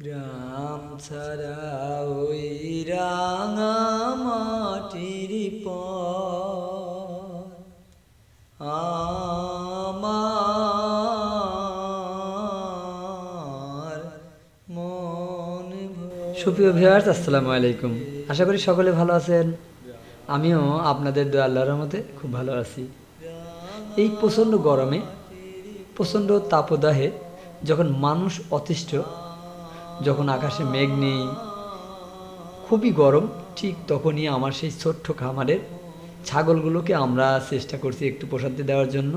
গ্রাম ছাড়া ওই রাঙা মাটির সুপ্রিয় ভিউয়ার্স, আসসালামু আলাইকুম। আশা করি সকলে ভালো আছেন। আমিও আপনাদের দোয়া আল্লাহর রহমতে খুব ভালো আছি। এই প্রচণ্ড গরমে, প্রচণ্ড তাপদাহে যখন মানুষ অতিষ্ঠ যখন আকাশে মেঘ নেই, খুবই গরম, ঠিক তখনই আমার সেই ছোট্ট খামারের ছাগলগুলোকে আমরা চেষ্টা করছি একটু প্রসাদ দেওয়ার জন্য।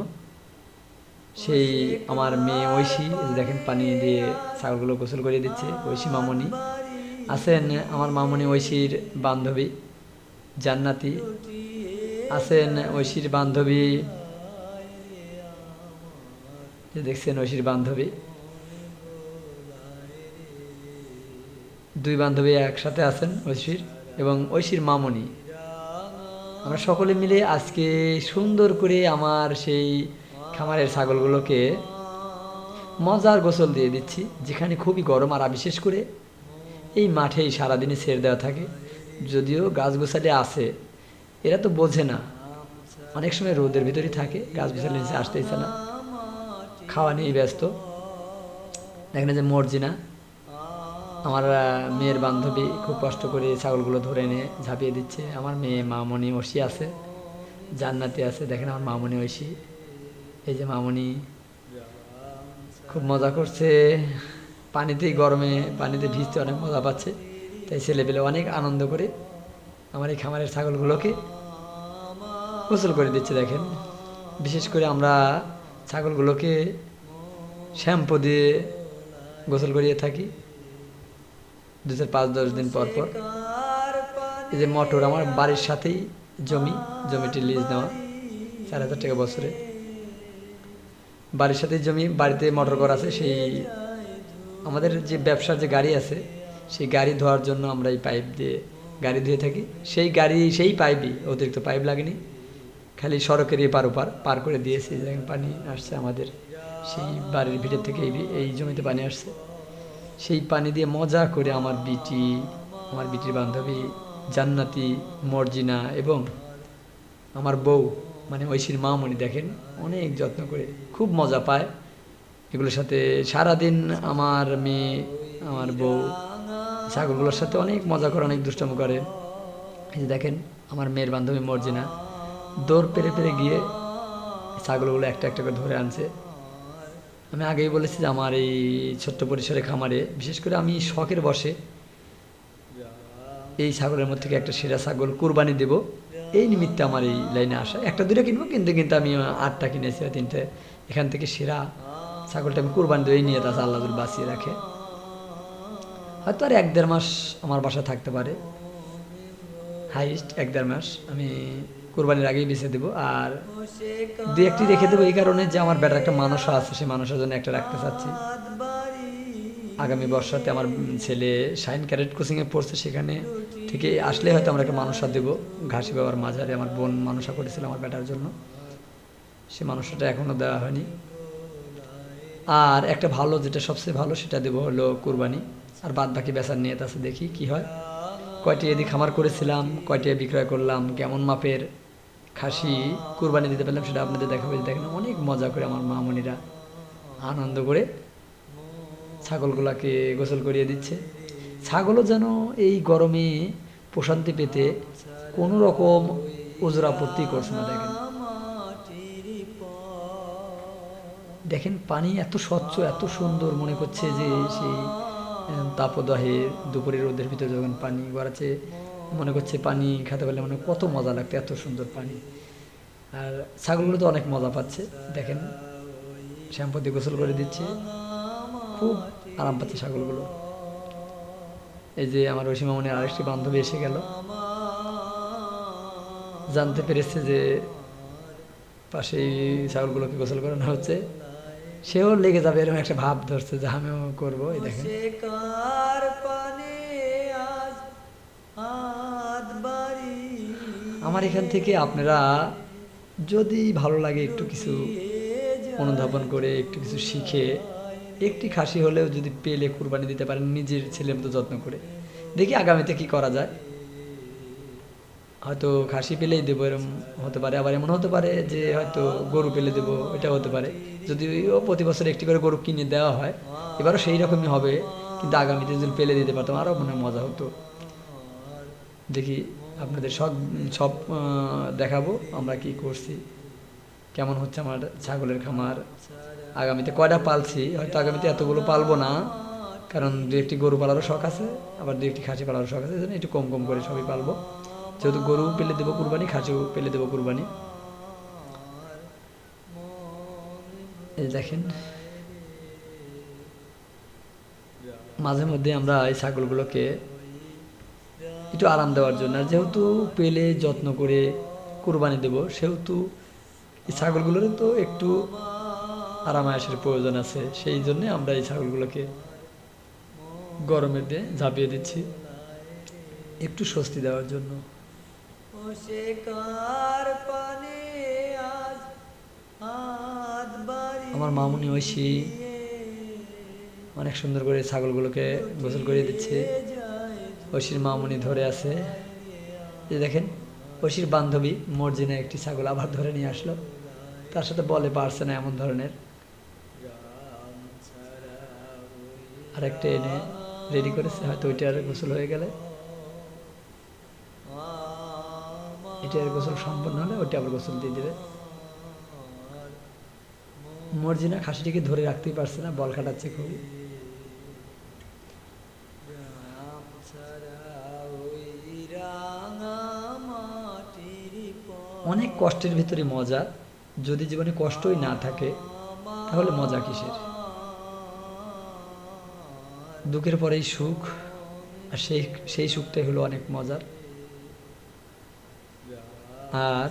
সেই আমার মেয়ে ঐশী দেখেন পানি দিয়ে ছাগলগুলো গোসল করিয়ে দিচ্ছে, ঐশী মামনি। আছেন আমার মামনি ঐশীর বান্ধবী জান্নাতি। আছেন ঐশীর বান্ধবী দেখছেন ঐশীর বান্ধবী। দুই বান্ধবী একসাথে আছেন ঐশীর এবং ঐশীর মামনি। আমরা সকলে মিলে আজকে সুন্দর করে আমার সেই খামারের ছাগলগুলোকে মজার গোসল দিয়ে দিচ্ছি, যেখানে খুবই গরম আর বিশেষ করে এই মাঠেই সারাদিনে ছেড়ে দেওয়া থাকে। যদিও গাছ গোছালি আছে, এরা তো বোঝে না। অনেক সময় রোদের ভিতরেই থাকে, গাছ গোছালি নিচে আসতেইছে না। খাওয়া নিয়েই ব্যস্ত। দেখেন যে মর্জিনা আমার মেয়ের বান্ধবী খুব কষ্ট করে ছাগলগুলো ধরে এনে ঝাঁপিয়ে দিচ্ছে। আমার মেয়ে মামনি ঐশী আছে, জান্নাতি আছে। দেখেন আমার মামনি ঐশী এই যে মামনি খুব মজা করছে। পানিতেই গরমে পানিতে ভিজতে অনেক মজা পাচ্ছে। তাই ছেলেপেলে অনেক আনন্দ করে আমার এই খামারের ছাগলগুলোকে গোসল করে দিচ্ছে, দেখেন। বিশেষ করে আমরা ছাগলগুলোকে শ্যাম্পু দিয়ে গোসল করিয়ে থাকি। দু পাঁচ, দশ দিন পর পর। এই যে মটর, আমার বাড়ির সাথেই জমি, জমিটি লিজ নেওয়া, চার হাজার টাকা বছরে। বাড়ির সাথেই জমি, বাড়িতে মোটর করা আছে, সেই আমাদের যে ব্যবসার যে গাড়ি আছে, সেই গাড়ি ধোয়ার জন্য আমরা এই পাইপ দিয়ে গাড়ি ধুয়ে থাকি। সেই গাড়ি, সেই পাইপই অতিরিক্ত পাইপ লাগেনি। খালি সড়কের পার ওপার পার করে দিয়েছি পানি আসছে আমাদের। সেই বাড়ির ভিতর থেকে এই জমিতে পানি আসছে। সেই পানি দিয়ে মজা করে আমার বিটি, আমার বিটির বান্ধবী, জান্নাতি, মর্জিনা এবং আমার বউ মানে ঐশীর মামনি দেখেন, অনেক যত্ন করে খুব মজা পায়। এগুলোর সাথে সারাদিন আমার মেয়ে, আমার বউ ছাগলগুলোর সাথে অনেক মজা করে, অনেক দুষ্টম করে। এই যে দেখেন, আমার মেয়ের বান্ধবী মর্জিনা দৌড় পেরে পেরে গিয়ে ছাগলগুলো একটা একটা করে ধরে আনছে। আমি আগেই বলেছি যে আমার এই ছোট্ট পরিসরে খামারে, বিশেষ করে আমি শখের বসে এই ছাগলের মধ্যে থেকে একটা সেরা ছাগল কুরবানি দেব। এই নিমিত্তে আমার এই লাইনে আসা। একটা দুটো কিনবো, কিন্তু কিন্তু আমি আটটা কিনেছি বা তিনটে। এখান থেকে সেরা ছাগলটা আমি কোরবানি দেবো এই নিয়ে তাছে আল্লাহ বাঁচিয়ে রাখে। হয়তো আর এক দেড় মাস আমার বাসা থাকতে পারে। হাইস্ট এক দেড় মাস আমি কোরবানির আগেই বেছে দেবো। আর দু একটি রেখে দেবো এই কারণে যে আমার বেটার একটা মানুষও আছে সেই মানুষের জন্য একটা রাখতে চাচ্ছি। আগামী বর্ষাতে আমার ছেলে সাইন ক্যারেট কোচিংয়ে পড়ছে সেখানে। থেকে আসলে হয়তো আমরা একটা মানুষা দেবো। ঘাসি বাবার মাঝারে আমার বোন মানুষা করেছিল আমার বেটার জন্য। সে মানুষটা এখনও দেওয়া হয়নি। আর একটা ভালো যেটা সবচেয়ে ভালো সেটা দেবো হলো কুরবানি। আর বাদ বাকি বেচার নিয়ে আছে দেখি কি হয়। কয়টি এদিক খামার করেছিলাম কয়টি বিক্রয় করলাম কেমন মাপের খাসি কুরবানি দিতে পারলাম সেটা আপনাদের দেখাবো। যে দেখেন অনেক মজা করে আমার মামনিরা আনন্দ করে ছাগলগুলাকে গোসল করিয়ে দিচ্ছে। ছাগলও যেন এই গরমে প্রশান্তি পেতে কোনো রকম ওজোর আপত্তি করছে না দেখেন। দেখেন পানি এত স্বচ্ছ এত সুন্দর মনে করছে যে সেই আহ, তাপদাহে দুপুরের রোদের ভিতরে যখন পানি গড়াচ্ছে মনে করছে পানি খেতে পারলে মানে কত মজা লাগতো, এত সুন্দর পানি। আর ছাগলগুলো তো অনেক মজা পাচ্ছে, দেখেন। শ্যাম্পু দিয়ে গোসল করে দিচ্ছে, খুব আরাম পাচ্ছে ছাগলগুলো। এই যে আমার ঐশী মামনের আরেকটি বান্ধবী এসে গেল। জানতে পেরেছে যে পাশেই ছাগলগুলোকে গোসল করানো হচ্ছে। সেও লেগে যাবে এরকম একটা ভাব ধরছে যে আমিও করব, এই দেখেন। আমার এখান থেকে আপনারা যদি ভালো লাগে একটু কিছু অনুধাবন করে, একটু কিছু শিখে, একটি খাসি হলেও যদি পেলে কুরবানি দিতে পারেন, নিজের ছেলের মতো যত্ন করে। দেখি আগামীতে কি করা যায়। হয়তো খাসি পেলেই দেবো এরকম হতে পারে। আবার এমন হতে পারে যে হয়তো গরু পেলে দেবো এটা হতে পারে। যদি ও প্রতি বছর একটি করে গরু কিনে দেওয়া হয়, এবারও সেই রকমই হবে। কিন্তু আগামীতে যদি পেলে দিতে পারতাম, আরও মনে মজা হতো। দেখি আপনাদের সব সব দেখাবো, আমরা কি করছি, কেমন হচ্ছে আমার ছাগলের খামার। আগামীতে কয়টা পালছি? হয়তো আগামীতে এতগুলো পালবো না, কারণ দু একটি গরু পালারও শখ আছে, আবার দু একটি খাসি পালারও শখ আছে একটু কম কম করে সবই পালবো। যেহেতু গরু পেলে দেবো কুরবানি, খাসিও পেলে দেবো কুরবানি। এই দেখেন, মাঝে মধ্যে আমরা এই ছাগলগুলোকে একটু আরাম দেওয়ার জন্য। আর যেহেতু পেলে যত্ন করে কুরবানি দেব, সেহেতু এই ছাগলগুলোর তো একটু আরাম আয়াসের প্রয়োজন আছে। সেই জন্যে আমরা এই ছাগলগুলোকে গরমের দিয়ে ঝাঁপিয়ে দিচ্ছি। একটু স্বস্তি দেওয়ার জন্য। আমার মামুনি ঐশী অনেক সুন্দর করে ছাগলগুলোকে গোসল করিয়ে দিচ্ছে। ঐশীর মামনি ধরে আছে। এই দেখেন ঐশীর বান্ধবী মর্জিনা একটি ছাগল আবার ধরে নিয়ে আসলো। তার সাথে বলে পারছে না এমন ধরনের। আর একটা এনে রেডি করেছে, হয়তো ওইটার গোসল হয়ে গেলে। এটার গোসল সম্পন্ন হলে ওইটা আবার গোসল দিয়ে দেবে। মর্জিনা খাসিটিকে ধরে রাখতেই পারছে না, বল কাটাচ্ছে খুবই। অনেক কষ্টের ভিতরে মজা। যদি জীবনে কষ্টই না থাকে, তাহলে মজা কিসের? দুঃখের পরেই সুখ, আর সেই সেই সুখটাই হলো অনেক মজার। আর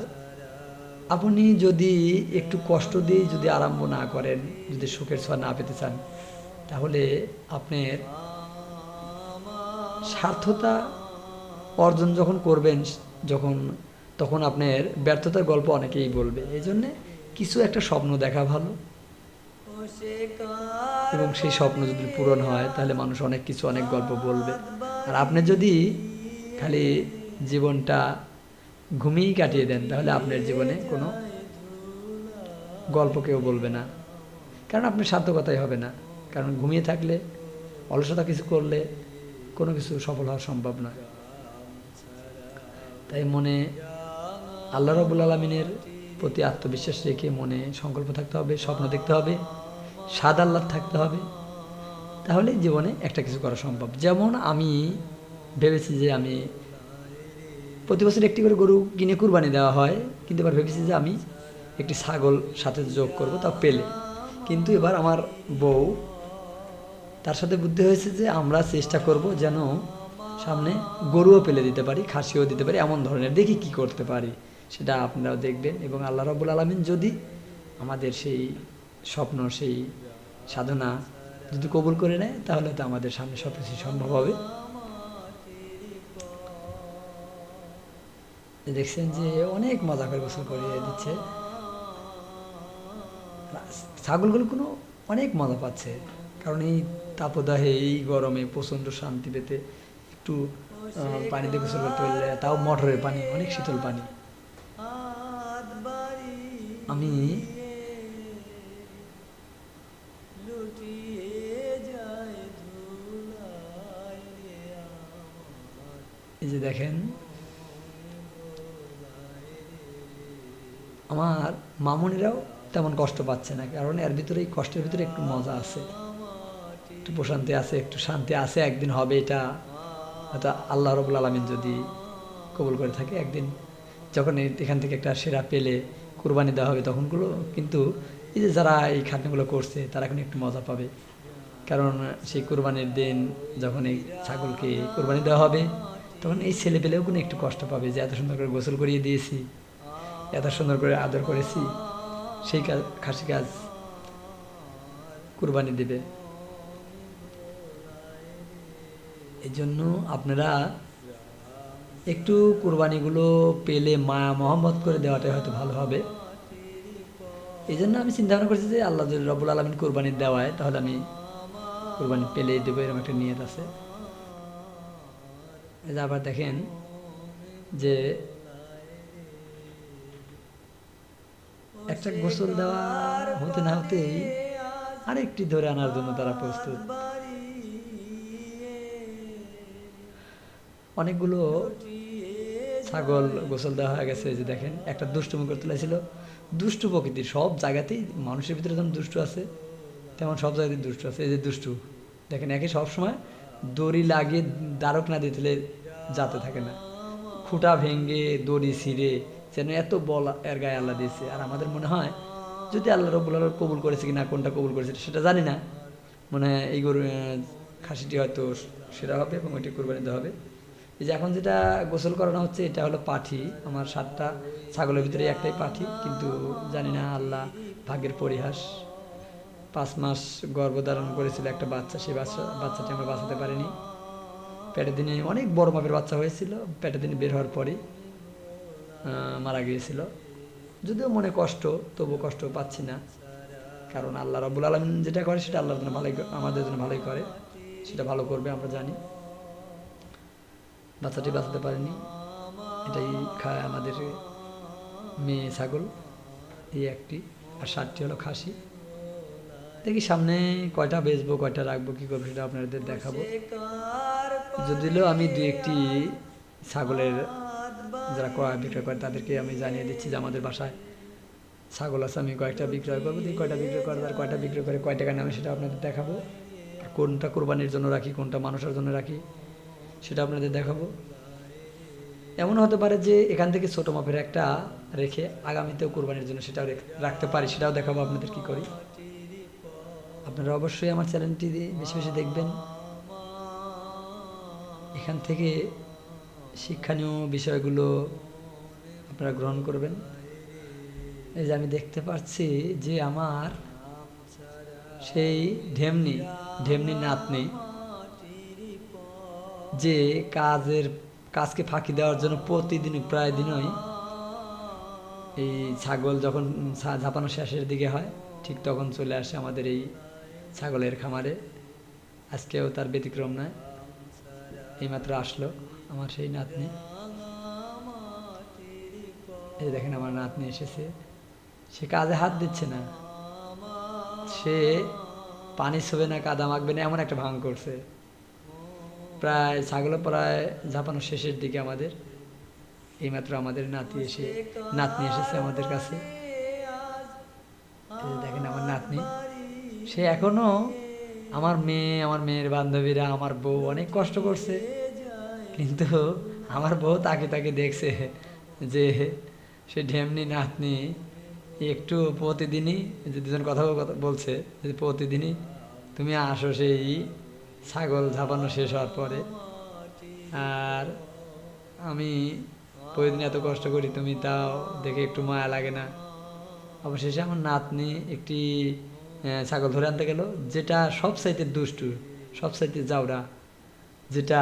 আপনি যদি একটু কষ্ট দিয়ে যদি আরম্ভ না করেন, যদি সুখের ছোঁয়া না পেতে চান, তাহলে আপনার স্বার্থতা অর্জন যখন করবেন, যখন তখন আপনার ব্যর্থতার গল্প অনেকেই বলবে। এই জন্যে কিছু একটা স্বপ্ন দেখা ভালো। এবং সেই স্বপ্ন যদি পূরণ হয়, তাহলে মানুষ অনেক কিছু, অনেক গল্প বলবে। আর আপনি যদি খালি জীবনটা ঘুমিয়েই কাটিয়ে দেন, তাহলে আপনার জীবনে কোনো গল্প কেউ বলবে না। কারণ আপনার সার্থকতাই হবে না। কারণ ঘুমিয়ে থাকলে, অলসতা কিছু করলে কোনো কিছু সফল হওয়া সম্ভব নয়। তাই মনে আল্লাহ রবুল আলমিনের প্রতি আত্মবিশ্বাস রেখে মনে সংকল্প থাকতে হবে, স্বপ্ন দেখতে হবে, সাদ আল্লাহ থাকতে হবে। তাহলে জীবনে একটা কিছু করা সম্ভব। যেমন আমি ভেবেছি যে আমি প্রতি বছর একটি করে গরু কিনে কুরবানি দেওয়া হয়, কিন্তু এবার ভেবেছি যে আমি একটি ছাগল সাথে যোগ করব, তা পেলে। কিন্তু এবার আমার বউ তার সাথে বুদ্ধি হয়েছে যে আমরা চেষ্টা করব যেন সামনে গরুও পেলে দিতে পারি, খাসিও দিতে পারি, এমন ধরনের। দেখি কি করতে পারি। সেটা আপনারাও দেখবেন এবং আল্লাহ রবুল আলমিন যদি আমাদের সেই স্বপ্ন, সেই সাধনা যদি কবুল করে নেয়, তাহলে তো আমাদের সামনে সব কিছু সম্ভব হবে। দেখছেন যে অনেক মজা করে গোসল করিয়ে দিচ্ছে। ছাগলগুলো কোনো অনেক মজা পাচ্ছে। কারণ এই তাপদাহে, এই গরমে প্রচণ্ড শান্তি পেতে একটু পানিতে গোসল করতে পারলে, তাও মোটরের পানি, অনেক শীতল পানি। আমি যে দেখেন, আমার মামুনিরাও তেমন কষ্ট পাচ্ছে না, কারণ এর ভিতরে এই কষ্টের ভিতরে একটু মজা আছে। একটু প্রশান্তি আছে, একটু শান্তি আছে, একদিন হবে এটা। হয়তো আল্লাহ রবুল আলমিন যদি কবুল করে থাকে, একদিন যখন এখান থেকে একটা সেরা পেলে কুরবানি দেওয়া হবে তখনগুলো, কিন্তু এই যে যারা এই খাটনিগুলো করছে, তারা এখন একটু মজা পাবে। কারণ সেই কোরবানির দিন যখন এই ছাগলকে কোরবানি দেওয়া হবে, তখন এই ছেলে পেলেও কোনো একটু কষ্ট পাবে যে, এত সুন্দর করে গোসল করিয়ে দিয়েছি, এত সুন্দর করে আদর করেছি, সেই কাজ খাসি কাজ কুরবানি দেবে। এই জন্য আপনারা একটু কোরবানিগুলো পেলে মায়া মহম্মত করে দেওয়াটাই হয়তো ভালো হবে। এই জন্য আমি চিন্তা ভাবনা করছি যে আল্লাহ যদি রব্বুল আলমিন কোরবানি দেওয়ায়, তাহলে আমি কোরবানি পেলেই দেবো, এরকম একটা নিয়ত আছে। আবার দেখেন যে একটা গোসল দেওয়া হতে না হতেই আরেকটি ধরে আনার জন্য তারা প্রস্তুত। অনেকগুলো ছাগল গোসল দেওয়া হয়ে গেছে যে দেখেন, একটা দুষ্টুমি করে তুলেছিল দুষ্টু প্রকৃতির সব জায়গাতেই মানুষের ভিতরে যেমন দুষ্টু আছে, তেমন সব জায়গাতেই দুষ্টু আছে, এই যে দুষ্টু। দেখেন, একে সবসময় দড়ি লাগিয়ে দ্বারক না দিতে যাতে থাকে না। খুঁটা ভেঙে, দড়ি ছিঁড়ে, যেন এত বল, এর গায়ে আল্লাহ দিয়েছে। আর আমাদের মনে হয়, যদি আল্লাহ রব্বুল আল্লাহ কবুল করেছে কিনা, কোনটা কবুল করেছে সেটা জানি না। মনে হয় এই গরু খাসিটি হয়তো সেরা হবে এবং ওইটি কোরবানি দেওয়া হবে। এই যে এখন যেটা গোসল করানো হচ্ছে, এটা হলো পাঠি। আমার সাতটা ছাগলের ভিতরে একটাই পাঠি, কিন্তু জানি না আল্লাহ ভাগ্যের পরিহাস। পাঁচ মাস গর্ভধারণ করেছিল একটা বাচ্চা, সেই বাচ্চা, বাচ্চাটি আমরা বাঁচাতে পারিনি। পেটের দিনে অনেক বড় মাপের বাচ্চা হয়েছিল, পেটের দিনে বের হওয়ার পরেই মারা গিয়েছিল। যদিও মনে কষ্ট তবু কষ্ট পাচ্ছি না, কারণ আল্লাহ রব্বুল আলমিন যেটা করে সেটা আল্লাহর জন্য ভালোই আমাদের জন্য ভালোই করে, সেটা ভালো করবে, আমরা জানি। বাচ্চাটি বাঁচাতে পারেনি। এটাই খায় আমাদের মেয়ে ছাগল। এই একটি। আর ষাটটি হলো খাসি। দেখি সামনে কয়টা বেচবো, কয়টা রাখব, কি করব সেটা আপনাদের দেখাবো। যদিও আমি দু একটি ছাগলের যারা ক্রয় বিক্রয় করে তাদেরকে আমি জানিয়ে দিচ্ছি যে আমাদের বাসায় ছাগল আছে, আমি কয়েকটা বিক্রয় করব। দেখি কয়টা বিক্রয় করে আর কয়টা বিক্রয় করে কয় টাকা নামে সেটা আপনাদের দেখাবো। কোনটা কোরবানির জন্য রাখি, কোনটা মানুষের জন্য রাখি সেটা আপনাদের দেখাবো। এমন হতে পারে যে এখান থেকে ছোট মাপের একটা রেখে আগামীতেও কোরবানির জন্য সেটাও রেখ- রাখতে পারি, সেটাও দেখাবো আপনাদের কি করি। আপনারা অবশ্যই আমার চ্যানেলটি বেশি বেশি দেখবেন। এখান থেকে শিক্ষণীয় বিষয়গুলো আপনারা গ্রহণ করবেন। এই যে আমি দেখতে পাচ্ছি যে আমার সেই ঢেমনি ঢেমনি নাতনি যে কাজের, কাজকে ফাঁকি দেওয়ার জন্য প্রতিদিন, প্রায় দিনই এই ছাগল যখন ঝাপানো শেষের দিকে হয়, ঠিক তখন চলে আসে আমাদের এই ছাগলের খামারে। আজকেও তার ব্যতিক্রম নয়, এইমাত্র আসলো আমার সেই নাতনি। এই দেখেন আমার নাতনি এসেছে। সে কাজে হাত দিচ্ছে না। সে পানি ছবে না, কাদা মাখবে না, এমন একটা ভাঙ করছে। প্রায় ছাগল প্রায় ঝাপানো শেষের দিকে আমাদের। এইমাত্র আমাদের নাতি এসে, নাতনি এসেছে আমাদের কাছে। দেখেন আমার নাতনি। সে এখনও আমার মেয়ে, আমার মেয়ের বান্ধবীরা, আমার বউ অনেক কষ্ট করছে। কিন্তু আমার বউ তাকে তাকে দেখছে যে সে ঢেমনি নাতনি, একটু প্রতিদিনই যে দুজন কথা বলছে, যে প্রতিদিনই তুমি আসো সেই ছাগল ঝাপানো শেষ হওয়ার পরে। আর আমি প্রতিদিন এত কষ্ট করি, তুমি তাও দেখে একটু মায়া লাগে না। অবশেষে আমার নাতনি একটি ছাগল ধরে আনতে গেল, যেটা সব সাইতে দুষ্টু সব সাইতে জাউরা যেটা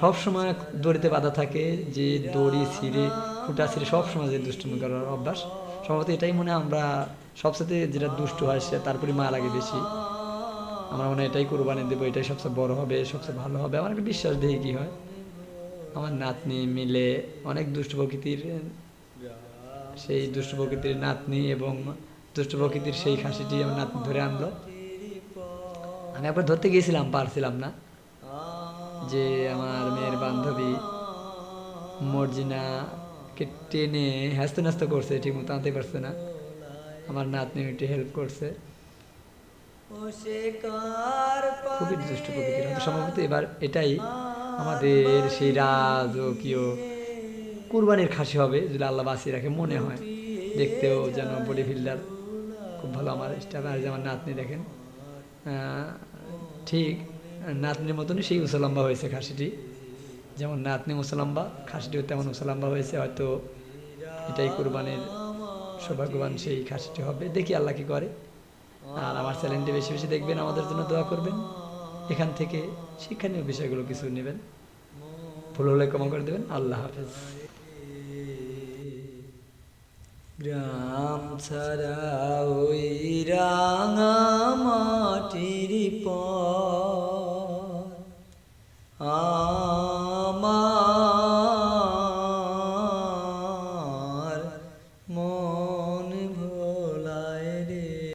সব সময় দড়িতে বাঁধা থাকে, যে দড়ি ছিঁড়ে ফুটা ছিঁড়ে সব সময় যে দুষ্টুমি করার অভ্যাস। সম্ভবত এটাই মনে আমরা সবসাথে যেটা দুষ্টু হয়, সে তারপরে মায়া লাগে বেশি। আমরা মনে এটাই কোরবানি দেবো, এটাই সবচেয়ে বড় হবে, সবচেয়ে ভালো হবে। আমার একটা বিশ্বাস দেখি কি হয়? আমার নাতনি মিলে অনেক দুষ্ট প্রকৃতির, সেই দুষ্ট প্রকৃতির নাতনি এবং দুষ্ট প্রকৃতির সেই খাসিটি আমার নাতনি ধরে আনলো। আমি একবার ধরতে গিয়েছিলাম, পারছিলাম না যে আমার মেয়ের বান্ধবী মর্জিনাকে টেনে হ্যাস্ত ন্যাস্ত করছে ঠিক মতো আনতে পারছে না। আমার নাতনি একটু হেল্প করছে। খুবই দুষ্ট প্রকৃতির সম্ভবত এবার এটাই আমাদের সেই রাজকীয় কুরবানির খাসি হবে যদি আল্লাহ বাঁচিয়ে রাখে মনে হয়। দেখতেও যেন বডি ফিল্ডার খুব ভালো। আমার স্টাফ আর আমার নাতনি দেখেন ঠিক নাতনির মতনই সেই উসলম্বা হয়েছে খাসিটি। যেমন নাতনি মুসলম্বা খাসিটিও তেমন মুসলম্বা হয়েছে হয়তো এটাই কুরবানির সৌভাগ্যবান সেই খাসিটি হবে। দেখি আল্লাহ কি করে। আর আমার চ্যানেলটি বেশি বেশি দেখবেন, আমাদের জন্য দোয়া করবেন। এখান থেকে শিক্ষণীয় বিষয়গুলো কিছু নেবেন। ভুল হলে ক্ষমা করে দেবেন। আল্লাহ হাফেজ। গ্রাম ছাড়া ওই রাঙা মাটির পর